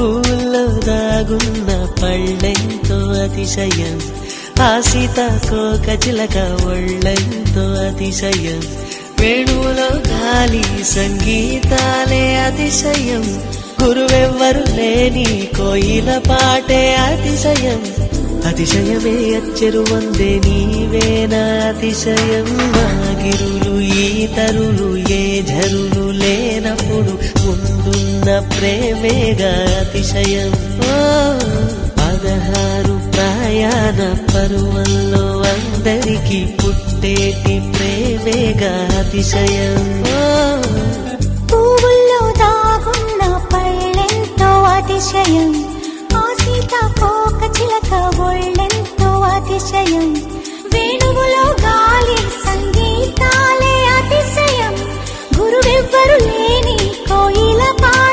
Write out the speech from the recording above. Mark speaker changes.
Speaker 1: పూల్లో దాగున్న పళ్ళెంతో అతిశయం. ఆ సీతాకోక చిలక ఒళ్ళెంతో అతిశయం. వేణువులో గాలి సంగీతాలే అతిశయం. గురువెవ్వరు లేని కోయిల పాటే అతిశయం. అతిశయమే అచ్చెరు వందే నీవేనా అతిశయం. మా గిరులు ఈ తరులు ఏ జరులు లేనప్పుడు ముందున్న ప్రేమేగా అతిశయం. పదహారు ప్రయాణ పరువల్లో అందరికీ పుట్టేటి ప్రేమేగా అతిశయం. పువ్వుల్లో దాగున్న పళ్ళెంతో అతిశయం.